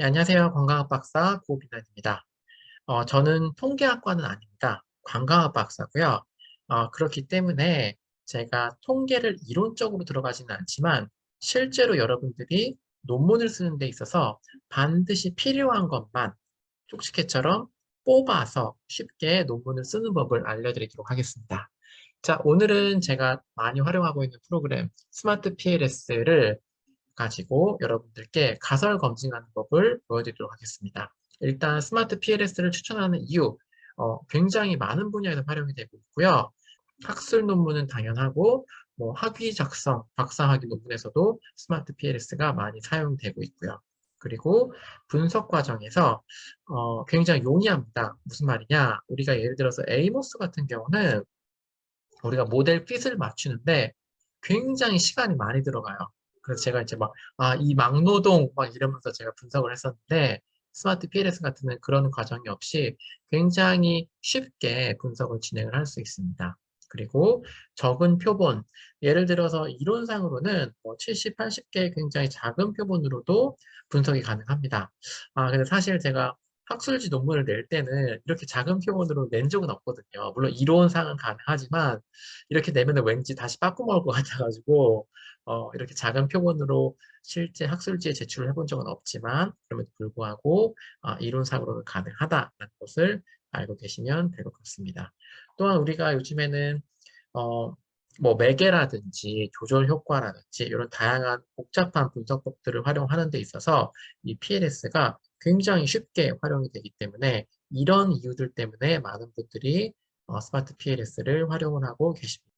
네, 안녕하세요. 관광학 박사 고비난입니다. 어, 저는 통계학과는 아닙니다. 관광학 박사고요. 어, 그렇기 때문에 제가 통계를 이론적으로 들어가지는 않지만 실제로 여러분들이 논문을 쓰는 데 있어서 반드시 필요한 것만 쪽지게처럼 뽑아서 쉽게 논문을 쓰는 법을 알려드리도록 하겠습니다. 자, 오늘은 제가 많이 활용하고 있는 프로그램 스마트 PLS를 가지고 여러분들께 가설 검증하는 법을 보여드리도록 하겠습니다. 일단 스마트 PLS를 추천하는 이유, 어, 굉장히 많은 분야에서 활용이 되고 있고요. 학술 논문은 당연하고 뭐 학위 작성, 박사학위 논문에서도 스마트 PLS가 많이 사용되고 있고요. 그리고 분석 과정에서 어, 굉장히 용이합니다. 무슨 말이냐? 우리가 예를 들어서 에이모스 같은 경우는 우리가 모델 핏을 맞추는데 굉장히 시간이 많이 들어가요. 그래서 제가 이제 막, 아, 이 막노동 막 이러면서 제가 분석을 했었는데, 스마트 PLS 같은 그런 과정이 없이 굉장히 쉽게 분석을 진행을 할 수 있습니다. 그리고 적은 표본, 예를 들어서 이론상으로는 뭐 70, 80개의 굉장히 작은 표본으로도 분석이 가능합니다. 아, 근데 사실 제가 학술지 논문을 낼 때는 이렇게 작은 표본으로 낸 적은 없거든요. 물론 이론상은 가능하지만 이렇게 내면 왠지 다시 빠꾸 먹을 것 같아가지고 어, 이렇게 작은 표본으로 실제 학술지에 제출을 해본 적은 없지만 그럼에도 불구하고 어, 이론상으로는 가능하다는 것을 알고 계시면 될 것 같습니다. 또한 우리가 요즘에는 어, 뭐 매개라든지 조절 효과라든지 이런 다양한 복잡한 분석법들을 활용하는 데 있어서 이 PLS가 굉장히 쉽게 활용이 되기 때문에 이런 이유들 때문에 많은 분들이 어, 스마트 PLS를 활용을 하고 계십니다.